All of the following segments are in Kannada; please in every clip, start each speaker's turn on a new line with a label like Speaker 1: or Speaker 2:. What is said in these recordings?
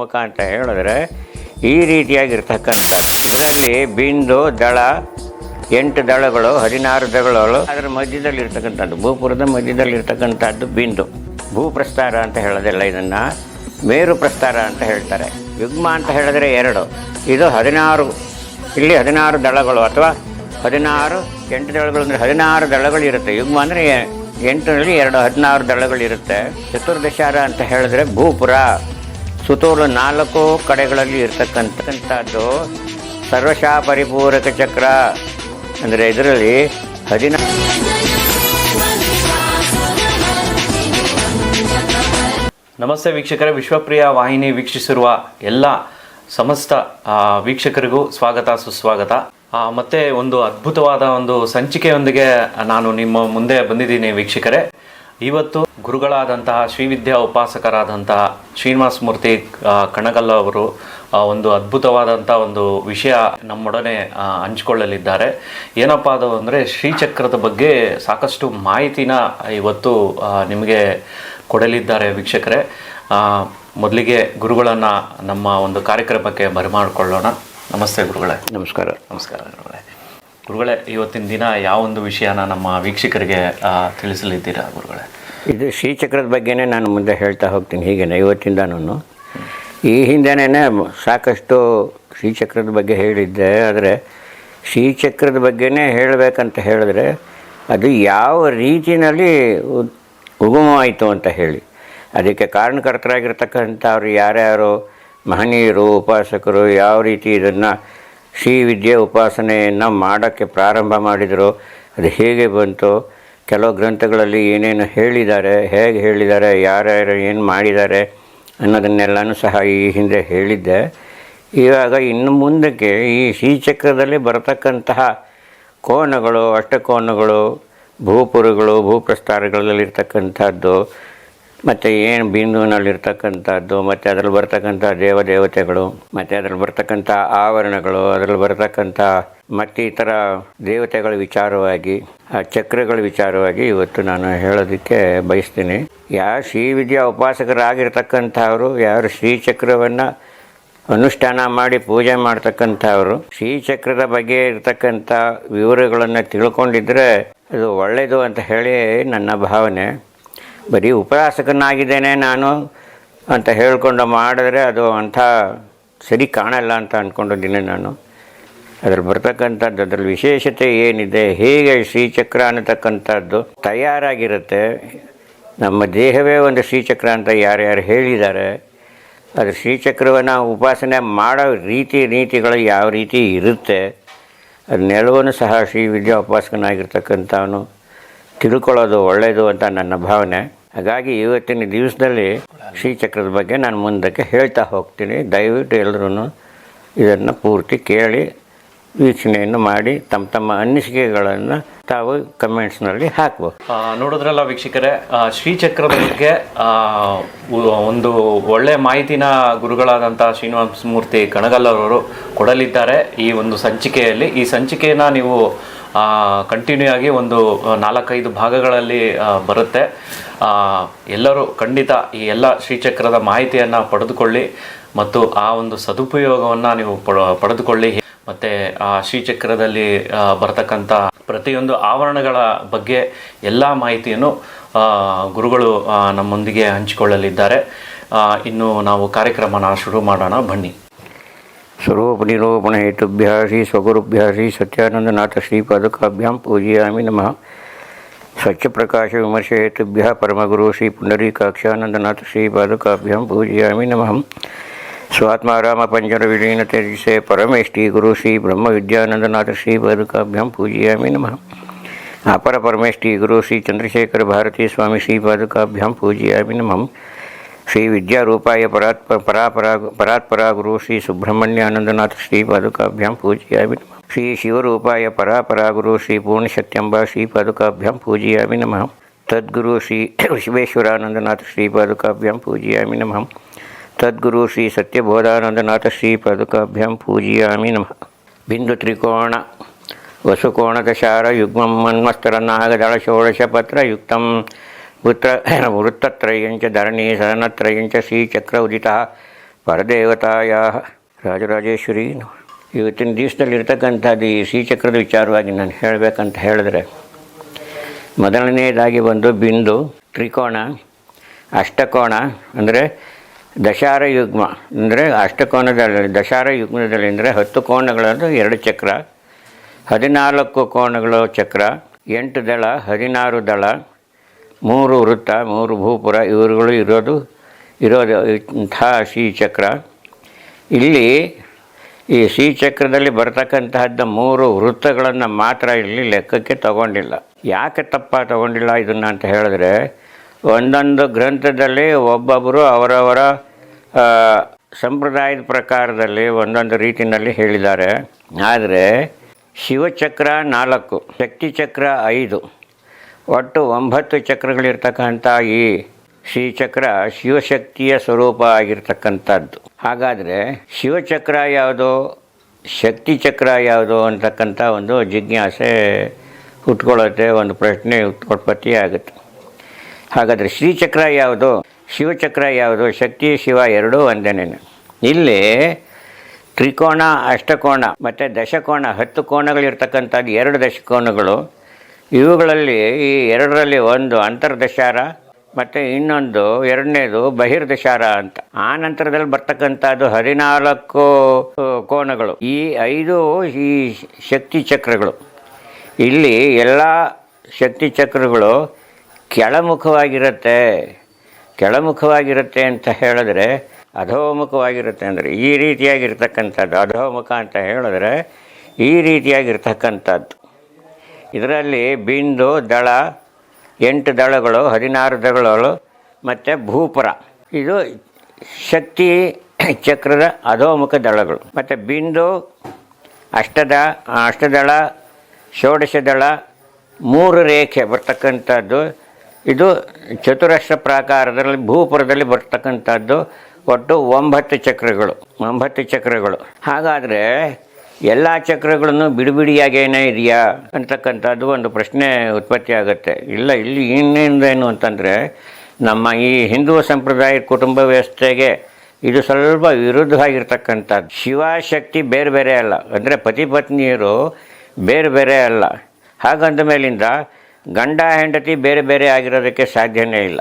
Speaker 1: ಮುಖ ಅಂತ ಹೇಳಿದ್ರೆ ಈ ರೀತಿಯಾಗಿರ್ತಕ್ಕಂಥ ಇದರಲ್ಲಿ ಬಿಂದು, ದಳ, ಎಂಟು ದಳಗಳು, ಹದಿನಾರು ದಳಗಳು, ಅದರ ಮಧ್ಯದಲ್ಲಿ ಇರ್ತಕ್ಕಂಥದ್ದು ಭೂಪುರದ ಮಧ್ಯದಲ್ಲಿ ಇರ್ತಕ್ಕಂಥದ್ದು ಬಿಂದು. ಭೂಪ್ರಸ್ತಾರ ಅಂತ ಹೇಳೋದಿಲ್ಲ ಇದನ್ನು ಮೇರು ಪ್ರಸ್ತಾರ ಅಂತ ಹೇಳ್ತಾರೆ. ಯುಗ್ಮ ಅಂತ ಹೇಳಿದ್ರೆ ಎರಡು. ಇದು ಹದಿನಾರು, ಇಲ್ಲಿ ಹದಿನಾರು ದಳಗಳು ಅಥವಾ ಹದಿನಾರು, ಎಂಟು ದಳಗಳು ಅಂದರೆ ಹದಿನಾರು ದಳಗಳು ಇರುತ್ತೆ. ಯುಗ್ಮ ಅಂದರೆ ಎಂಟರಲ್ಲಿ ಎರಡು, ಹದಿನಾರು ದಳಗಳಿರುತ್ತೆ ಚತುರ್ದಶಾರ ಅಂತ ಹೇಳಿದ್ರೆ ಭೂಪುರ. ಸುತ್ತೂರು ನಾಲ್ಕು ಕಡೆಗಳಲ್ಲಿ ಇರ್ತಕ್ಕಂಥದ್ದು ಸರ್ವಶಾ ಪರಿಪೂರಕ ಚಕ್ರ. ಅಂದರೆ ಇದರಲ್ಲಿ ಹದಿನ
Speaker 2: ನಮಸ್ತೆ ವೀಕ್ಷಕರ, ವಿಶ್ವಪ್ರಿಯ ವಾಹಿನಿ ವೀಕ್ಷಿಸಿರುವ ಎಲ್ಲ ಸಮಸ್ತ ವೀಕ್ಷಕರಿಗೂ ಸ್ವಾಗತ, ಸುಸ್ವಾಗತ. ಮತ್ತೆ ಒಂದು ಅದ್ಭುತವಾದ ಒಂದು ಸಂಚಿಕೆಯೊಂದಿಗೆ ನಾನು ನಿಮ್ಮ ಮುಂದೆ ಬಂದಿದ್ದೀನಿ ವೀಕ್ಷಕರೇ. ಇವತ್ತು ಗುರುಗಳಾದಂತಹ ಶ್ರೀವಿದ್ಯಾ ಉಪಾಸಕರಾದಂತಹ ಶ್ರೀನಿವಾಸ ಮೂರ್ತಿ ಕಣಗಲ್ಲ ಕಣಗಲ್ ಅವರು ಒಂದು ಅದ್ಭುತವಾದಂಥ ಒಂದು ವಿಷಯ ನಮ್ಮೊಡನೆ ಹಂಚಿಕೊಳ್ಳಲಿದ್ದಾರೆ. ಏನಪ್ಪ ಅದು ಅಂದರೆ ಶ್ರೀಚಕ್ರದ ಬಗ್ಗೆ ಸಾಕಷ್ಟು ಮಾಹಿತಿನ ಇವತ್ತು ನಿಮಗೆ ಕೊಡಲಿದ್ದಾರೆ ವೀಕ್ಷಕರೇ. ಮೊದಲಿಗೆ ಗುರುಗಳನ್ನು ನಮ್ಮ ಒಂದು ಕಾರ್ಯಕ್ರಮಕ್ಕೆ ಬರಮಾಡಿಕೊಳ್ಳೋಣ. ನಮಸ್ತೆ ಗುರುಗಳೇ.
Speaker 1: ನಮಸ್ಕಾರ.
Speaker 2: ನಮಸ್ಕಾರ ಗುರುಗಳೇ. ಗುರುಗಳೇ, ಇವತ್ತಿನ ದಿನ ಯಾವ ಒಂದು ವಿಷಯನ ನಮ್ಮ ವೀಕ್ಷಕರಿಗೆ ತಿಳಿಸಲಿದ್ದೀರಾ ಗುರುಗಳೇ?
Speaker 1: ಇದು ಶ್ರೀಚಕ್ರದ ಬಗ್ಗೆನೇ ನಾನು ಮುಂದೆ ಹೇಳ್ತಾ ಹೋಗ್ತೀನಿ, ಹೀಗೇನೆ ಇವತ್ತಿಂದನೂ ಈ ಹಿಂದೆನೇ ಸಾಕಷ್ಟು ಶ್ರೀಚಕ್ರದ ಬಗ್ಗೆ ಹೇಳಿದ್ದೆ, ಆದರೆ ಶ್ರೀಚಕ್ರದ ಬಗ್ಗೆನೇ ಹೇಳಬೇಕಂತ ಹೇಳಿದ್ರೆ, ಅದು ಯಾವ ರೀತಿಯಲ್ಲಿ ಉಗಮವಾಯಿತು ಅಂತ ಹೇಳಿ. ಅದಕ್ಕೆ ಕಾರಣಕರ್ತರಾಗಿರ್ತಕ್ಕಂಥವ್ರು ಯಾರ್ಯಾರು, ಮಹನೀಯರು, ಉಪಾಸಕರು, ಯಾವ ರೀತಿ ಇದನ್ನು ಶ್ರೀ ವಿದ್ಯೆ ಉಪಾಸನೆಯನ್ನು ಮಾಡೋಕ್ಕೆ ಪ್ರಾರಂಭ ಮಾಡಿದರು. ಅದು ಹೇಗೆ ಬಂತು? ಕೆಲವು ಗ್ರಂಥಗಳಲ್ಲಿ ಏನೇನು ಹೇಳಿದ್ದಾರೆ, ಹೇಗೆ ಹೇಳಿದ್ದಾರೆ, ಯಾರ್ಯಾರು ಏನು ಮಾಡಿದ್ದಾರೆ ಅನ್ನೋದನ್ನೆಲ್ಲನೂ ಸಹ ಈ ಹಿಂದೆ ಹೇಳಿದ್ದೆ. ಇವಾಗ ಇನ್ನು ಮುಂದಕ್ಕೆ ಈ ಶ್ರೀಚಕ್ರದಲ್ಲಿ ಬರತಕ್ಕಂತಹ ಕೋನಗಳು, ಅಷ್ಟಕೋನಗಳು, ಭೂಪುರಗಳು ಭೂಪ್ರಸ್ತಾರಗಳಲ್ಲಿರ್ತಕ್ಕಂಥದ್ದು ಮತ್ತು ಏನು ಬಿಂದುವಿನಲ್ಲಿರ್ತಕ್ಕಂಥದ್ದು, ಮತ್ತು ಅದರಲ್ಲಿ ಬರ್ತಕ್ಕಂಥ ದೇವದೇವತೆಗಳು ಮತ್ತು ಅದರಲ್ಲಿ ಬರ್ತಕ್ಕಂಥ ಆವರಣಗಳು, ಅದರಲ್ಲಿ ಬರ್ತಕ್ಕಂಥ ಮತ್ತಿತರ ದೇವತೆಗಳ ವಿಚಾರವಾಗಿ, ಆ ಚಕ್ರಗಳ ವಿಚಾರವಾಗಿ ಇವತ್ತು ನಾನು ಹೇಳೋದಕ್ಕೆ ಬಯಸ್ತೀನಿ. ಯಾರು ಶ್ರೀ ವಿದ್ಯಾ ಉಪಾಸಕರಾಗಿರ್ತಕ್ಕಂಥವರು, ಯಾರು ಶ್ರೀಚಕ್ರವನ್ನು ಅನುಷ್ಠಾನ ಮಾಡಿ ಪೂಜೆ ಮಾಡ್ತಕ್ಕಂಥವ್ರು ಶ್ರೀಚಕ್ರದ ಬಗ್ಗೆ ಇರತಕ್ಕಂಥ ವಿವರಗಳನ್ನು ತಿಳ್ಕೊಂಡಿದ್ರೆ ಅದು ಒಳ್ಳೆಯದು ಅಂತ ಹೇಳಿ ನನ್ನ ಭಾವನೆ. ಬರೀ ಉಪವಾಸಕನಾಗಿದ್ದೇನೆ ನಾನು ಅಂತ ಹೇಳ್ಕೊಂಡು ಮಾಡಿದ್ರೆ ಅದು ಅಂಥ ಸರಿ ಕಾಣಲ್ಲ ಅಂತ ಅಂದ್ಕೊಂಡಿದ್ದೀನಿ ನಾನು. ಅದ್ರಲ್ಲಿ ಬರ್ತಕ್ಕಂಥದ್ದು, ಅದ್ರಲ್ಲಿ ವಿಶೇಷತೆ ಏನಿದೆ, ಹೇಗೆ ಶ್ರೀಚಕ್ರ ಅನ್ನತಕ್ಕಂಥದ್ದು ತಯಾರಾಗಿರುತ್ತೆ. ನಮ್ಮ ದೇಹವೇ ಒಂದು ಶ್ರೀಚಕ್ರ ಅಂತ ಯಾರ್ಯಾರು ಹೇಳಿದ್ದಾರೆ. ಅದು ಶ್ರೀಚಕ್ರವನ್ನು ಉಪಾಸನೆ ಮಾಡೋ ರೀತಿ, ನೀತಿಗಳು ಯಾವ ರೀತಿ ಇರುತ್ತೆ ಅದನ್ನೆಲ್ಲವನ್ನೂ ಸಹ ಶ್ರೀ ವಿದ್ಯಾ ಉಪಾಸಕನಾಗಿರ್ತಕ್ಕಂಥವನು ತಿಳ್ಕೊಳ್ಳೋದು ಒಳ್ಳೆಯದು ಅಂತ ನನ್ನ ಭಾವನೆ. ಹಾಗಾಗಿ ಇವತ್ತಿನ ದಿವಸದಲ್ಲಿ ಶ್ರೀಚಕ್ರದ ಬಗ್ಗೆ ನಾನು ಮುಂದಕ್ಕೆ ಹೇಳ್ತಾ ಹೋಗ್ತೀನಿ. ದಯವಿಟ್ಟು ಎಲ್ಲರೂ ಇದನ್ನು ಪೂರ್ತಿ ಕೇಳಿ ವೀಕ್ಷಣೆಯನ್ನು ಮಾಡಿ ತಮ್ಮ ತಮ್ಮ ಅನಿಸಿಕೆಗಳನ್ನು ತಾವು ಕಮೆಂಟ್ಸ್ನಲ್ಲಿ ಹಾಕ್ಬೋದು.
Speaker 2: ಆ, ನೋಡಿದ್ರಲ್ಲ ವೀಕ್ಷಕರೇ ಶ್ರೀಚಕ್ರದ ಬಗ್ಗೆ ಒಂದು ಒಳ್ಳೆ ಮಾಹಿತಿನ ಗುರುಗಳಾದಂಥ ಶ್ರೀನಿವಾಸ ಮೂರ್ತಿ ಕಣಗಲ್ರವರು ಕೊಡಲಿದ್ದಾರೆ ಈ ಒಂದು ಸಂಚಿಕೆಯಲ್ಲಿ. ಈ ಸಂಚಿಕೆಯನ್ನು ನೀವು ಕಂಟಿನ್ಯೂ ಆಗಿ ಒಂದು ನಾಲ್ಕೈದು ಭಾಗಗಳಲ್ಲಿ ಬರುತ್ತೆ. ಎಲ್ಲರೂ ಖಂಡಿತ ಈ ಎಲ್ಲ ಶ್ರೀಚಕ್ರದ ಮಾಹಿತಿಯನ್ನು ಪಡೆದುಕೊಳ್ಳಿ ಮತ್ತು ಆ ಒಂದು ಸದುಪಯೋಗವನ್ನು ನೀವು ಪಡೆದುಕೊಳ್ಳಿ. ಮತ್ತು ಆ ಶ್ರೀಚಕ್ರದಲ್ಲಿ ಬರತಕ್ಕಂಥ ಪ್ರತಿಯೊಂದು ಆವರಣಗಳ ಬಗ್ಗೆ ಎಲ್ಲ ಮಾಹಿತಿಯನ್ನು ಗುರುಗಳು ನಮ್ಮೊಂದಿಗೆ ಹಂಚಿಕೊಳ್ಳಲಿದ್ದಾರೆ. ಇನ್ನು ನಾವು ಕಾರ್ಯಕ್ರಮನ ಶುರು ಮಾಡೋಣ. ಬನ್ನಿ.
Speaker 1: स्वरूप निरूपण हेतुभ्या श्री स्वगुरुभ्या श्री सत्यानंदनाथ श्री पूजयामी नम। स्वच्छ प्रकाश विमर्श हेतुभ्य परमगुरु श्री पुनरी काक्षानंदनाथ पादुकाभ्यां पूजयामी नम। स्वात्मा राम विलीन तेजसे परमेष्टि गुरु श्री ब्रह्म विद्यानंदनाथ श्री पूजयामी नम। अपर परमेष्टि गुरु श्री चंद्रशेखर भारती स्वामी श्री पादुकाभ्यां पूजयामी नम। శ్రీ విద్యారూపాయ పరాత్ప పరాపరా పరాత్పరా గురు శ్రీ సుబ్రహ్మణ్యానందనాథ శ్రీ పదుకాభ్యాం పూజయామి నమ. శ్రీ శివరూపాయ పరాపరా గురు శ్రీ పూర్ణశత్యంబ శ్రీ పదుకాభ్యాం పూజయామి నమ. తద్గురు శ్రీ ఋషివేశ్వరానందనాథ శ్రీ పదుకాభ్యాం పూజయామి నమ. తద్గురు శ్రీ సత్యబోధానందనాథ శ్రీ పదుకాభ్యాం పూజయామి నమ. బిందు త్రికోణ వసుకోణదశార యుగ్మం మన్మస్తర నాగదళ షోడశపత్రయుక్తం ಪುತ್ರ ವೃತ್ತತ್ರಯಂಚ ಧರಣಿ ಸದನತ್ರಯಂಚ ಶ್ರೀಚಕ್ರ ಉದಿತ ಪರದೇವತಾಯ ರಾಜರಾಜೇಶ್ವರಿ. ಇವತ್ತಿನ ದಿವಸದಲ್ಲಿರ್ತಕ್ಕಂಥದ್ದು ಈ ಶ್ರೀಚಕ್ರದ ವಿಚಾರವಾಗಿ ನಾನು ಹೇಳಬೇಕಂತ ಹೇಳಿದ್ರೆ, ಮೊದಲನೆಯದಾಗಿ ಬಂದು ಬಿಂದು, ತ್ರಿಕೋಣ, ಅಷ್ಟಕೋಣ, ಅಂದರೆ ದಶಾರ ಯುಗ್ಮ ಅಂದರೆ ಅಷ್ಟಕೋನದಲ್ಲಿ ದಶಾರ ಯುಗ್ಮದಲ್ಲಿ ಅಂದರೆ ಹತ್ತು ಕೋಣಗಳದ್ದು ಎರಡು ಚಕ್ರ, ಹದಿನಾಲ್ಕು ಕೋಣಗಳು ಚಕ್ರ, ಎಂಟು ದಳ, ಹದಿನಾರು ದಳ ಮೂರು ವೃತ್ತ, ಮೂರು ಭೂಪುರ, ಇವರುಗಳು ಇರೋದು ಇರೋದು ಇಂಥ ಶ್ರೀಚಕ್ರ. ಇಲ್ಲಿ ಈ ಶ್ರೀಚಕ್ರದಲ್ಲಿ ಬರ್ತಕ್ಕಂತಹದ್ದು ಮೂರು ವೃತ್ತಗಳನ್ನು ಮಾತ್ರ ಇಲ್ಲಿ ಲೆಕ್ಕಕ್ಕೆ ತಗೊಂಡಿಲ್ಲ. ಯಾಕೆ ತಪ್ಪ ತಗೊಂಡಿಲ್ಲ ಇದನ್ನು ಅಂತ ಹೇಳಿದ್ರೆ, ಒಂದೊಂದು ಗ್ರಂಥದಲ್ಲಿ ಒಬ್ಬೊಬ್ಬರು ಅವರವರ ಸಂಪ್ರದಾಯದ ಪ್ರಕಾರದಲ್ಲಿ ಒಂದೊಂದು ರೀತಿಯಲ್ಲಿ ಹೇಳಿದ್ದಾರೆ. ಆದರೆ ಶಿವಚಕ್ರ ನಾಲ್ಕು, ಶಕ್ತಿಚಕ್ರ ಐದು. ಒಟ್ಟು ಒಂಬತ್ತು ಚಕ್ರಗಳಿರ್ತಕ್ಕಂಥ ಈ ಶ್ರೀಚಕ್ರ ಶಿವಶಕ್ತಿಯ ಸ್ವರೂಪ ಆಗಿರ್ತಕ್ಕಂಥದ್ದು. ಹಾಗಾದರೆ ಶಿವಚಕ್ರ ಯಾವುದು? ಶಕ್ತಿ ಚಕ್ರ ಯಾವುದು ಅಂತಕ್ಕಂಥ ಒಂದು ಜಿಜ್ಞಾಸೆ ಹುಟ್ಕೊಳ್ಳುತ್ತೆ ಒಂದು ಪ್ರಶ್ನೆ ಉತ್ಪತ್ತಿ ಆಗುತ್ತೆ. ಹಾಗಾದರೆ ಶ್ರೀಚಕ್ರ ಯಾವುದು? ಶಿವಚಕ್ರ ಯಾವುದು? ಶಕ್ತಿ, ಶಿವ ಎರಡೂ ಒಂದೇನೇನು ಇಲ್ಲಿ ತ್ರಿಕೋಣ, ಅಷ್ಟಕೋಣ ಮತ್ತು ದಶಕೋಣ, ಹತ್ತು ಕೋಣಗಳಿರ್ತಕ್ಕಂಥದ್ದು ಎರಡು ದಶಕೋನಗಳು ಇವುಗಳಲ್ಲಿ ಈ ಎರಡರಲ್ಲಿ ಒಂದು ಅಂತರ್ದಶಾರ ಮತ್ತು ಇನ್ನೊಂದು ಎರಡನೇದು ಬಹಿರ್ದಶಾರ ಅಂತ. ಆ ನಂತರದಲ್ಲಿ ಬರ್ತಕ್ಕಂಥದ್ದು ಹದಿನಾಲ್ಕು ಆ, ಕೋಣಗಳು ಈ ಐದು ಈ ಶಕ್ತಿ ಚಕ್ರಗಳು. ಇಲ್ಲಿ ಎಲ್ಲ ಶಕ್ತಿ ಚಕ್ರಗಳು ಕೆಳಮುಖವಾಗಿರುತ್ತೆ. ಕೆಳಮುಖವಾಗಿರುತ್ತೆ ಅಂತ ಹೇಳಿದ್ರೆ ಅಧೋಮುಖವಾಗಿರುತ್ತೆ ಅಂದರೆ ಈ ರೀತಿಯಾಗಿರ್ತಕ್ಕಂಥದ್ದು. ಅಧೋಮುಖ ಅಂತ ಹೇಳಿದ್ರೆ ಈ ರೀತಿಯಾಗಿರ್ತಕ್ಕಂಥದ್ದು. ಇದರಲ್ಲಿ ಬಿಂದು, ದಳ, ಎಂಟು ದಳಗಳು, ಹದಿನಾರು ದಳಗಳು, ಮತ್ತು ಭೂಪುರ. ಇದು ಶಕ್ತಿ ಚಕ್ರದ ಅಧೋಮುಖ ದಳಗಳು. ಮತ್ತು ಬಿಂದು, ಅಷ್ಟದ, ಅಷ್ಟದಳ ಷೋಡಶ ದಳ ಮೂರು ರೇಖೆ ಬರ್ತಕ್ಕಂಥದ್ದು. ಇದು ಚತುರಷ್ಟ ಪ್ರಾಕಾರದಲ್ಲಿ, ಭೂಪುರದಲ್ಲಿ ಬರ್ತಕ್ಕಂಥದ್ದು. ಒಟ್ಟು ಒಂಬತ್ತು ಚಕ್ರಗಳು ಒಂಬತ್ತು ಚಕ್ರಗಳು. ಹಾಗಾದರೆ ಎಲ್ಲ ಚಕ್ರಗಳನ್ನು ಬಿಡಿಬಿಡಿಯಾಗೇನೇ ಇದೆಯಾ? ಅಂತಕ್ಕಂಥದ್ದು ಒಂದು ಪ್ರಶ್ನೆ ಉತ್ಪತ್ತಿ ಆಗುತ್ತೆ. ಇಲ್ಲ, ಇಲ್ಲಿ ಇನ್ನೇನು ಅಂತಂದರೆ, ನಮ್ಮ ಈ ಹಿಂದೂ ಸಂಪ್ರದಾಯ ಕುಟುಂಬ ವ್ಯವಸ್ಥೆಗೆ ಇದು ಸ್ವಲ್ಪ ವಿರುದ್ಧವಾಗಿರ್ತಕ್ಕಂಥದ್ದು. ಶಿವಶಕ್ತಿ ಬೇರೆ ಬೇರೆ ಅಲ್ಲ. ಅಂದರೆ ಪತಿ ಪತ್ನಿಯರು ಬೇರೆ ಬೇರೆ ಅಲ್ಲ. ಹಾಗಂದ ಮೇಲಿಂದ ಗಂಡ ಹೆಂಡತಿ ಬೇರೆ ಬೇರೆ ಆಗಿರೋದಕ್ಕೆ ಸಾಧ್ಯವೇ ಇಲ್ಲ.